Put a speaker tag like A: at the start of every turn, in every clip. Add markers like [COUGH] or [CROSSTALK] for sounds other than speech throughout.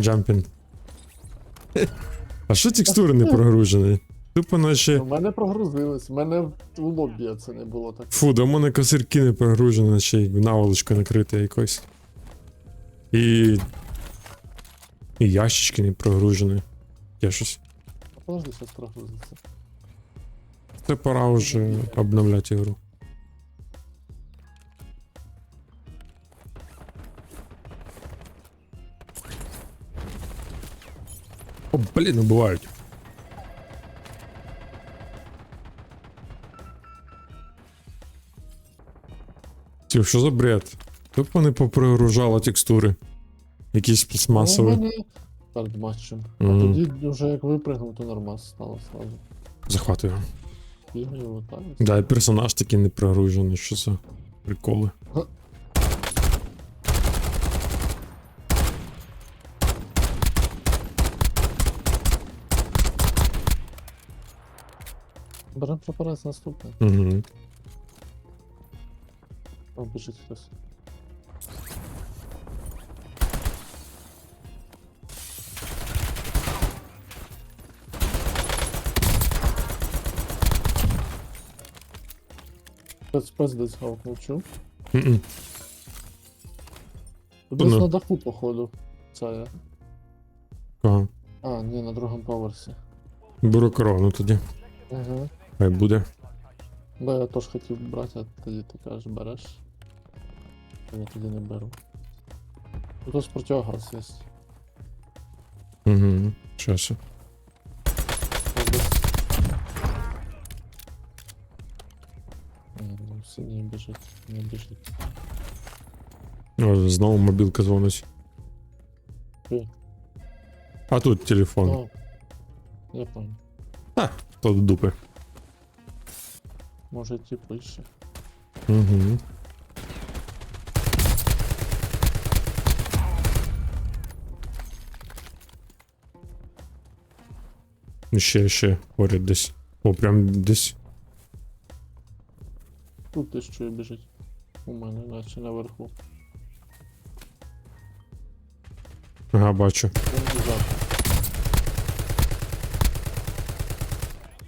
A: Джампінг. А що текстури не прогружені? Тупо наче.
B: У мене прогрузилось, у мене в лобі це не було так.
A: Фу, да в мене косирки не прогружені, наче й наволочка накрита якось. І. І ящички не прогружені. Я щось.
B: А подожди, зараз прогрузиться.
A: Це пора вже обновляти ігру. О, блін, убивають. Ті, що за бред? Тут вони попригружали текстури. Якісь
B: Ну,
A: пластмасові.
B: у мене перед матчем. А
A: Мгм.
B: тоді вже як випрыгнув, то нормас стало сразу.
A: Захватую.
B: Бігаю.
A: Да, і персонаж такий не прогружений, що це приколи.
B: Берем прапорець наступний.
A: Угу.
B: О, біжить хтось. Спец, десь гавкнув, чув?
A: Мгм.
B: Десь
A: Ну.
B: на даху, походу. Це я.
A: Ага.
B: А, ні, на другому поверсі.
A: Беру корону тоді.
B: Ага.
A: Хай буде.
B: Бо я теж хотів брати, а тоді ти кажеш, береш. А я тоді не беру. Тут противогаз є.
A: Угу. Щас.
B: Синій біжить, не біжить.
A: О, знову мобілка дзвонить.
B: Окей.
A: А тут телефон.
B: О, я понял.
A: То до дупи.
B: Може йти ближче.
A: Угу. Ще, ще, поряд десь. О, прям десь.
B: Тут ти що біжить. У мене, наче наверху.
A: Ага, бачу.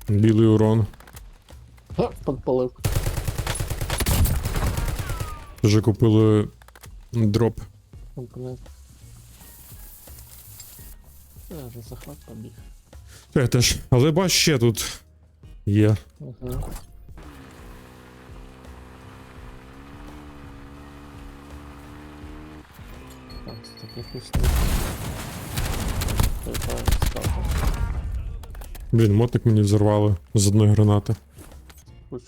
B: Він.
A: Білий урон. [LAUGHS]
B: Ха, підпалив.
A: Вже купили дроп.
B: Я вже захват побіг.
A: Я теж. Але бач, ще тут є.
B: Ага. Так.
A: Блін, мотик мені взорвали з одної гранати.
B: Хоч.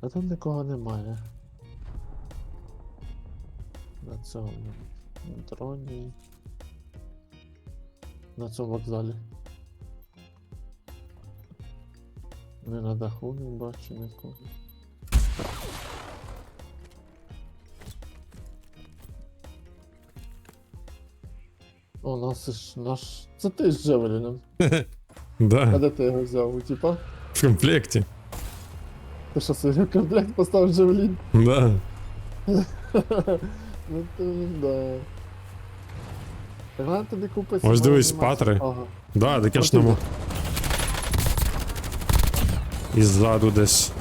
B: А тут нікого немає. На цьому дроні. На цьому вокзалі. Не на даху не бачу нікого. О, нас ж наш. Це ти з Джевеліном. [LAUGHS] А
A: Да,
B: де ти його взяв? У типа?
A: в комплекті.
B: Ти що собі комплект поставив Джевелін?
A: Да. [LAUGHS]
B: Ну то да. Так надо тобі купити.
A: Ось дивись, патри.
B: Ага.
A: Да, таке ж нему. І ззаду десь.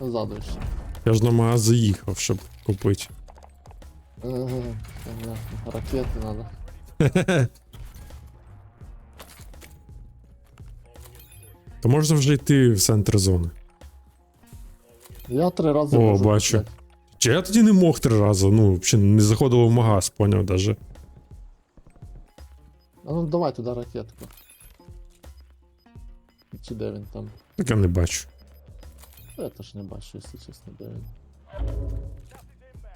B: Ззаду ще.
A: Я ж на магаз заїхав, щоб купити.
B: Ага, понятно. Ракети надо. [LAUGHS]
A: То можна вже йти в центр зони.
B: Я три рази
A: О,
B: можу
A: бачу. Чи я тоді не мог три рази, ну, взагалі не заходило в магаз, поняв даже.
B: А ну давай туди ракетку. Чи де він там?
A: Так я не бачу.
B: Я теж не бачу, якщо чесно, де він.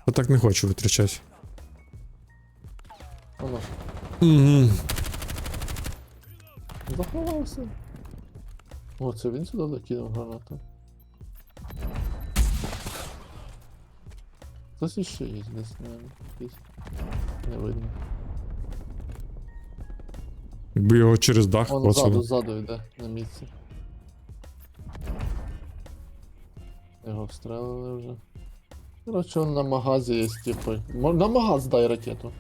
A: Я так не хочу витрачати.
B: Воно.
A: Угу.
B: Заховався. О, це він сюди закинув гранату. Хтось іще є десь, наверное. якийсь. Не видно.
A: Якби його через дах
B: Вон
A: коцало.
B: ззаду, ззаду йде на місці. Його встрелили вже. Короче, он на магазі є типи. Мо- На магаз дай ракету.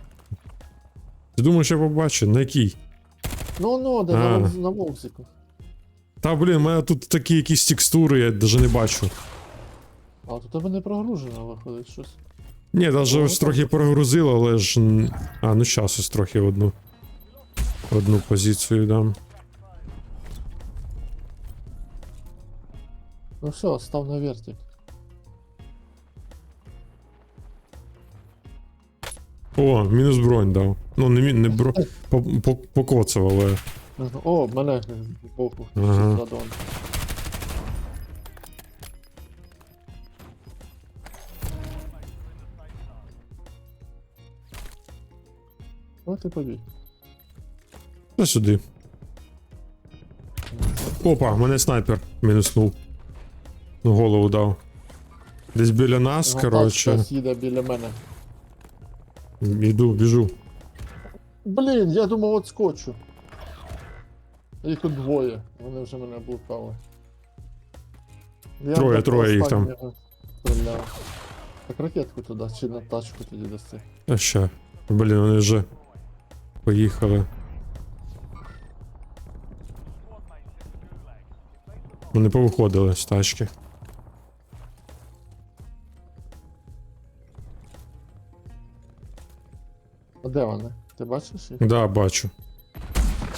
A: Ти думаєш, я побачу? На який?
B: Ну, ну, де
A: А.
B: на, Волзику.
A: Та блін, у мене тут такі якісь текстури, я навіть не бачу.
B: А, то тебе не прогружено виходить щось.
A: Ні, навіть
B: Ну,
A: ось трохи прогрузило, але ж. н- А, ну щас ось трохи в одну. в Одну позицію дам.
B: Ну все, став на вертик.
A: О, мінус бронь дав. Ну, не, мі- не бро... по, по, покоцав, але.
B: Ага. О, мене збоку.
A: Ага.
B: Ага. От і побіг.
A: Та сюди. Опа, мене снайпер мінуснув. Ну, голову дав. Десь біля нас,
B: Ага,
A: коротше.
B: Їде біля мене.
A: Іду, біжу.
B: Блін, я думав отскочу. Їх тут двоє. Вони вже мене блукали. Я
A: Троє,
B: до
A: троє їх там.
B: Стріляв. Так ракетку туди, чи на тачку тоді дасти.
A: А ще. Блін, вони вже поїхали. Вони повиходили з тачки.
B: А де вони? Ти бачиш їх?
A: Да, бачу.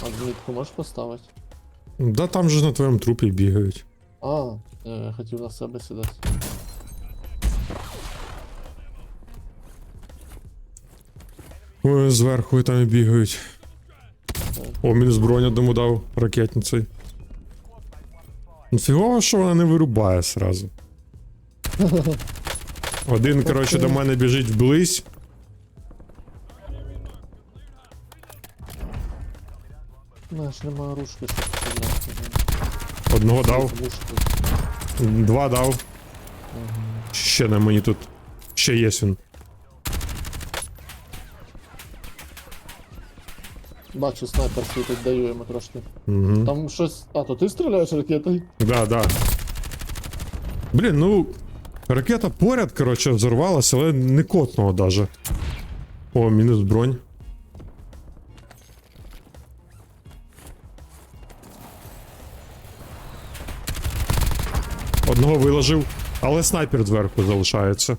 B: А мітку можеш поставити?
A: Да там же на твоєму трупі бігають.
B: А, е, я хотів на себе сідати.
A: Ой, зверху і там і бігають. О, мінус броню одному дав ракетницей. Ну фігово, що вона не вирубає сразу. Один, коротше, до мене біжить вблизь.
B: Знаєш, нема рушки, щоб стріляти.
A: Одного дав, два дав. Ще на мені тут. Ще є він.
B: Бачу, снайпер світить, даю йому трошки.
A: Угу.
B: Там щось. А, то ти стріляєш ракетою?
A: Да, да. Блін, ну. Ракета поряд, коротше, взорвалася, але не котного даже. О, мінус бронь. Одного виложив, але снайпер зверху залишається.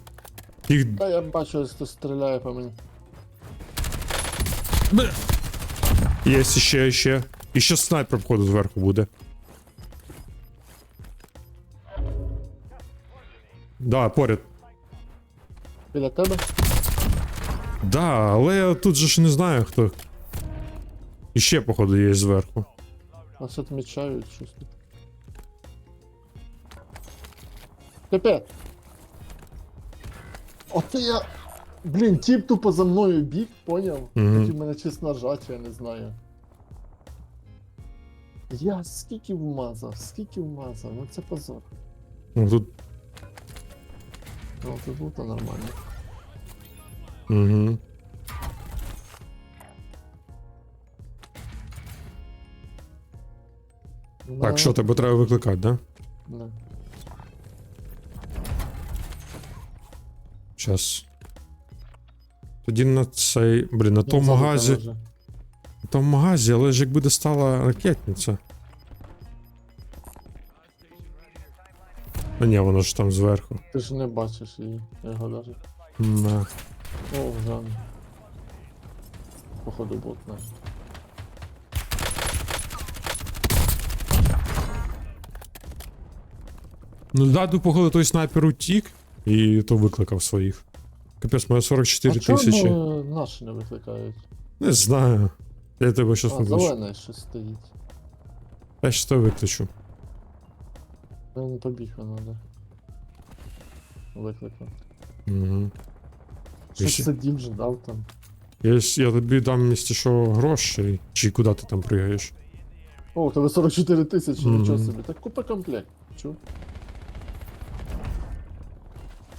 A: Їх.
B: Та я бачу, хто стріляє по мені.
A: Є ще, ще. І ще снайпер, походу, зверху буде. Да, поряд.
B: Біля тебе?
A: Да, але я тут же ж не знаю хто. І ще, походу, є зверху.
B: Нас відмічають щось тут. Капець! Оце я. Блін, тіп тупо за мною біг, поняв?
A: Мгм.
B: Хотів мене чись нажати, я не знаю. Я скільки вмазав, скільки вмазав, ну це позор.
A: Ну, тут.
B: Ну це було то нормально.
A: Угу. Так, що тебе треба викликати, да?
B: Да.
A: Щас. Тоді на цей. Блін, на
B: Він
A: тому магазі. На тому магазі, але ж якби достала ракетниця. А ні, воно ж там зверху.
B: Ти ж не бачиш її, його даже.
A: На.
B: О, вже. Походу бот, не.
A: Ну, даду, походу, той снайпер утік і то викликав своїх. Капець, моє 44
B: а чому
A: тисячі.
B: наші не викликають?
A: Не знаю. Я тебе щас
B: А,
A: викличу.
B: зелений щось стоїть.
A: Я щас тебе викличу.
B: Він побіг воно, да. Викликав.
A: Угу.
B: Щось
A: ще-
B: сидів, ждав там.
A: Я, я тобі дам місті, що гроші, чи куди ти там пригаєш.
B: О, у тебе 44 тисячі,
A: Мгм.
B: нічого собі. Так купи комплект. Чу?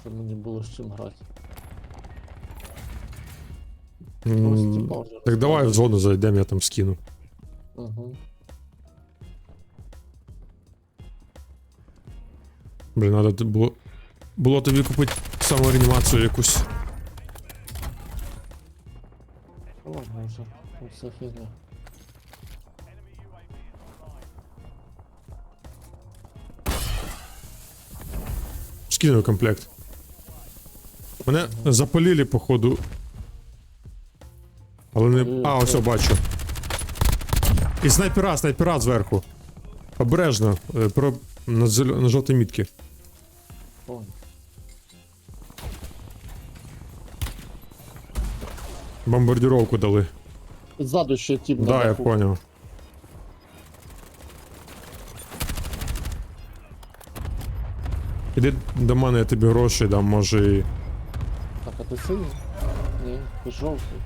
B: Щоб мені було з чим грати.
A: М, Так давай в зону зайдемо, я там скину.
B: Угу.
A: Блін, надо т- було. Було тобі купити самореанімацію якусь.
B: Вже. Фігня.
A: Скинув комплект. Мене запалили, походу. Але не. А, ось бачу. І снайпера, снайпера зверху. Обережно. е, Про... На, зелё- на жовтій.
B: Ой.
A: Бомбардировку дали.
B: Ззаду ще тип
A: Да, я понял. Іди до мене, я тобі гроші дам, може і.
B: Так, а ти синій? Ні, ти жовтий.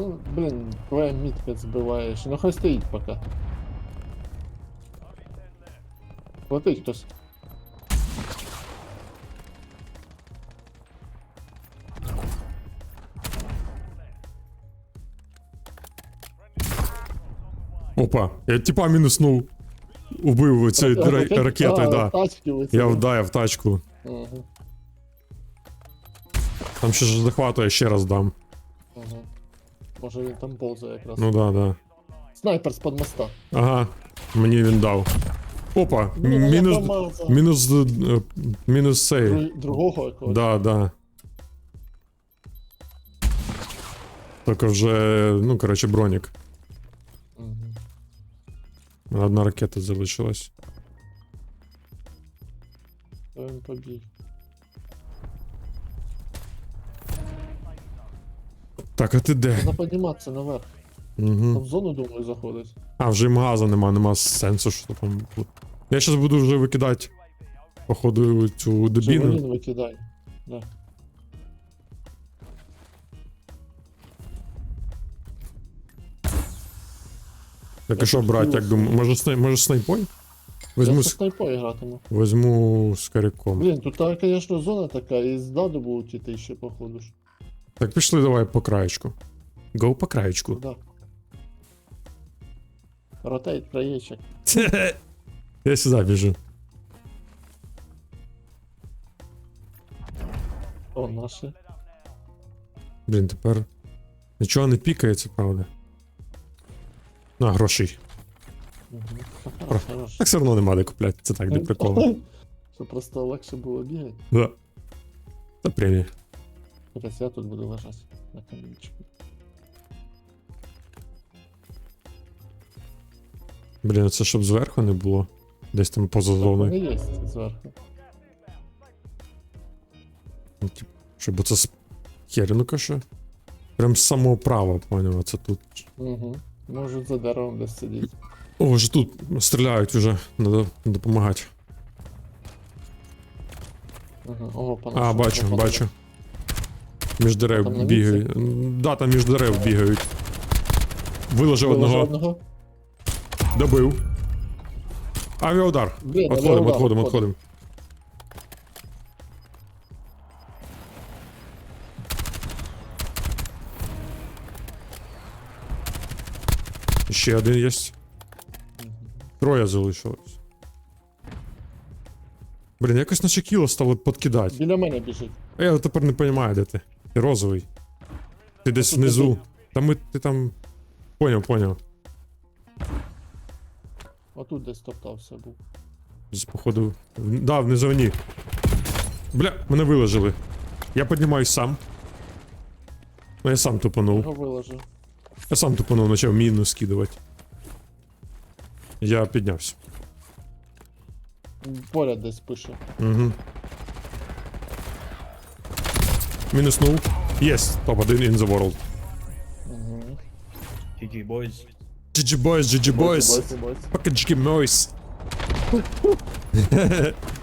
B: Ну, блін, твоя мітка збиваєш. Ну хай стоїть поки. Летить хтось.
A: Опа, я типа мінуснув. Убив цієї
B: А,
A: ра-
B: ракет-
A: ракети, да.
B: Тачки летять.
A: Я вдаю в тачку. Там ще ж захвату я ще раз дам.
B: угу. Може він там повзає якраз.
A: Ну да, да.
B: Снайпер з-под моста.
A: Ага, мені він дав. Опа,
B: Блін, я
A: мінус.
B: промазав.
A: Мінус. е, Мінус цей.
B: Дру- Другого якогось.
A: Да, да. Тільки вже, ну, коротше, бронік.
B: Угу.
A: Одна ракета залишилась.
B: Він побіг.
A: Так, а ти де?
B: Треба підніматися наверх. Там
A: Угу.
B: в зону, думаю, заходить.
A: А, вже і магаза нема, нема сенсу, що там. Я зараз буду вже викидати, походу, цю дебіну.
B: Джавелін викидай. Да.
A: Так і що брати, як думаю? Може, снай... може снайпой? Візьму,
B: Я
A: з...
B: снайпою гратиму.
A: Візьму з каряком.
B: Блін, тут, та, конечно, зона така, і ззаду будуть іти ще, походу. ж.
A: Так, пішли давай по краєчку. Гоу по краєчку.
B: Да. Ротейт, краєчок. [LAUGHS]
A: Я сюди біжу.
B: О, наші.
A: Блін, тепер нічого не пікається, правда. На, грошей.
B: Угу.
A: Про- Так все одно нема де купляти, це так, для приколу. [LAUGHS]
B: Щоб просто легше було бігати.
A: Да. Це премія.
B: Зараз я тут буду лежати на камінчику.
A: Блін, це щоб зверху не було. Десь там поза зоною.
B: вони є зверху.
A: Ну, тип, оце з херінука ще. Прям з самого права, поняв, це тут.
B: Угу. Можуть за деревом десь сидіти.
A: О, вже тут стріляють вже, треба допомагати.
B: Угу. Ого,
A: А,
B: нашому
A: бачу,
B: попали.
A: бачу. Між
B: Там
A: дерев
B: місці?
A: бігають. Да, там між дерев бігають. Виложив одного,
B: одного.
A: добив. Авіаудар.
B: Блін,
A: Отходимо,
B: авіаудар,
A: отходимо,
B: отходимо.
A: Ще один є. Троє залишилось. Блін, якось наче кіло стало подкидати.
B: Біля мене біжить.
A: А я тепер не розумію, де ти. Ти розовий. Ти десь внизу. Та ми ти там. Поняв, поняв.
B: Отут десь топтався був.
A: Десь, походу. в- Да, в низовні. Бля, мене виложили. Я піднімаюсь сам. Ну я сам тупанув.
B: Його виложив.
A: Я сам тупанув, почав міну скидувати. Я піднявся.
B: Поряд десь пише.
A: Угу. Мінуснув. Єс, топ-1 in the world.
B: Угу.
C: GG boys.
A: GG boys, GG boys.
B: Бойся, бойся.
A: Fucking GG boys. [LAUGHS]